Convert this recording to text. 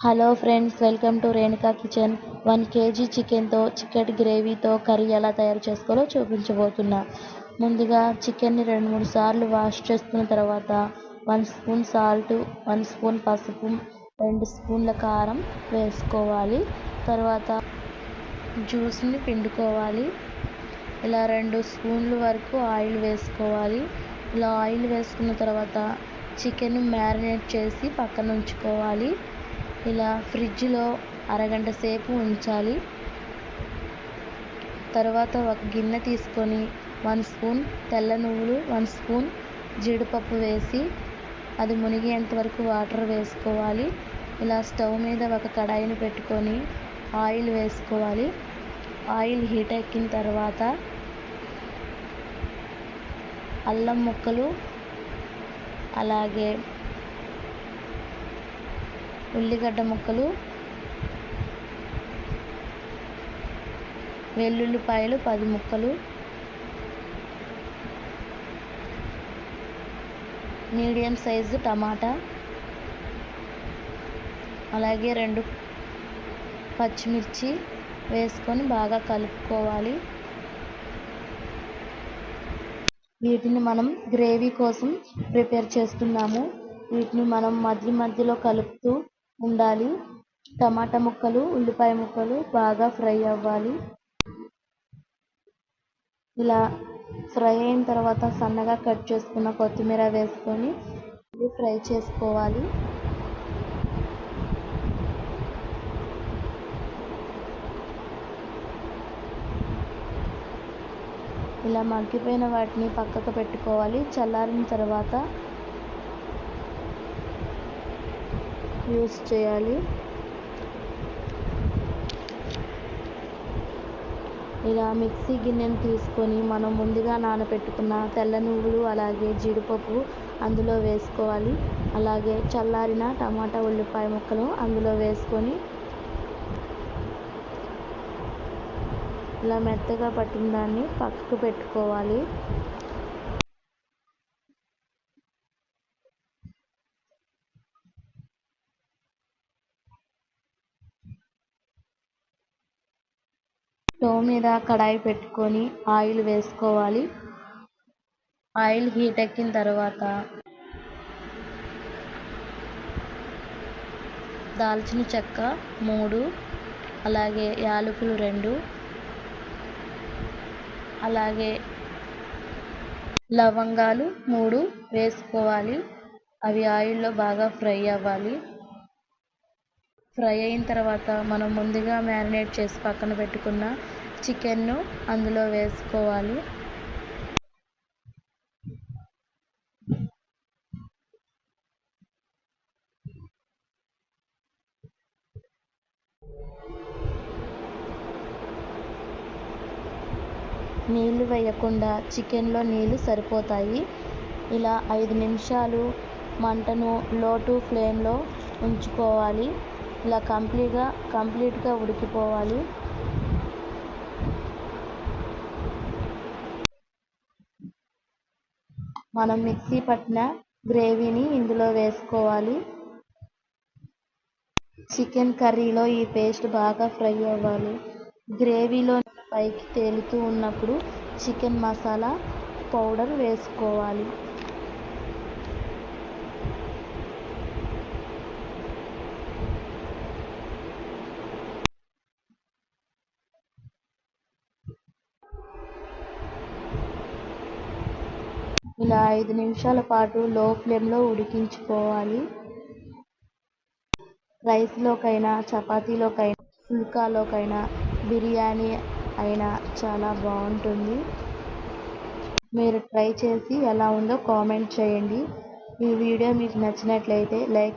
Hello friends welcome to Renuka kitchen. One KG చికెన్తో chicken గ్రేవీతో curry ఎలా తయారు చేసుకోవాలో చూపించబోతున్నా. ముందుగా చికెన్ని రెండు మూడు సార్లు వాష్ చేసుకున్న తర్వాత one spoon salt one spoon పసుపు రెండు స్పూన్ల కారం వేసుకోవాలి. తర్వాత జ్యూస్ని పిండుకోవాలి. ఇలా రెండు స్పూన్ల వరకు ఆయిల్ వేసుకోవాలి. ఇలా ఆయిల్ వేసుకున్న తర్వాత చికెన్ మ్యారినేట్ చేసి పక్కన ఉంచుకోవాలి. ఇలా ఫ్రిడ్జ్లో అరగంట సేపు ఉంచాలి. తర్వాత ఒక గిన్నె తీసుకొని వన్ స్పూన్ తెల్ల నువ్వులు వన్ స్పూన్ జీడిపప్పు వేసి అది మునిగేంత వరకు వాటర్ వేసుకోవాలి. ఇలా స్టవ్ మీద ఒక కడాయిని పెట్టుకొని ఆయిల్ వేసుకోవాలి. ఆయిల్ హీట్ ఎక్కిన తర్వాత అల్లం ముక్కలు అలాగే ఉల్లిగడ్డ ముక్కలు వెల్లుల్లిపాయలు పది ముక్కలు మీడియం సైజు టమాటా అలాగే రెండు పచ్చిమిర్చి వేసుకొని బాగా కలుపుకోవాలి. వీటిని మనం గ్రేవీ కోసం ప్రిపేర్ చేస్తున్నాము. వీటిని మనం మధ్య మధ్యలో కలుపుతూ ఉండాలి. టమాటా ముక్కలు ఉల్లిపాయ ముక్కలు బాగా ఫ్రై అవ్వాలి. ఇలా ఫ్రై అయిన తర్వాత సన్నగా కట్ చేసుకున్న కొత్తిమీర వేసుకొని ఫ్రై చేసుకోవాలి. ఇలా మగ్గిపోయిన వాటిని పక్కకు పెట్టుకోవాలి. చల్లారిన తర్వాత యూస్ చేయాలి. ఇలా మిక్సీ గిన్నెను తీసుకొని మనం ముందుగా నానబెట్టుకున్న తెల్ల నువ్వులు అలాగే జీడిపప్పు అందులో వేసుకోవాలి. అలాగే చల్లారిన టమాటా ఉల్లిపాయ ముక్కలు అందులో వేసుకొని ఇలా మెత్తగా పట్టిన దాన్ని పక్కకు పెట్టుకోవాలి. స్టవ్ మీద కడాయి పెట్టుకొని ఆయిల్ వేసుకోవాలి. ఆయిల్ హీట్ ఎక్కిన తర్వాత దాల్చిన చెక్క మూడు అలాగే యాలకులు రెండు అలాగే లవంగాలు మూడు వేసుకోవాలి. అవి ఆయిల్లో బాగా ఫ్రై అవ్వాలి. ఫ్రై అయిన తర్వాత మనం ముందుగా మ్యారినేట్ చేసి పక్కన పెట్టుకున్న చికెన్ను అందులో వేసుకోవాలి. నీళ్ళు వేయకుండా చికెన్లో నీళ్ళు సరిపోతాయి. ఇలా ఐదు నిమిషాలు మంటను లో టు ఫ్లేమ్లో ఉంచుకోవాలి. ఇలా కంప్లీట్గా కంప్లీట్గా ఉడికిపోవాలి. మనం మిక్సీ పట్టిన గ్రేవీని ఇందులో వేసుకోవాలి. చికెన్ కర్రీలో ఈ పేస్ట్ బాగా ఫ్రై అవ్వాలి. గ్రేవీలో పైకి తేలుతూ ఉన్నప్పుడు చికెన్ మసాలా పౌడర్ వేసుకోవాలి. ఇలా ఐదు నిమిషాల పాటు లో ఫ్లేమ్లో ఉడికించుకోవాలి. రైస్లోకైనా చపాతీలోకైనా పుల్కాలోకైనా బిర్యానీ అయినా చాలా బాగుంటుంది. మీరు ట్రై చేసి ఎలా ఉందో కామెంట్ చేయండి. ఈ వీడియో మీకు నచ్చినట్లయితే లైక్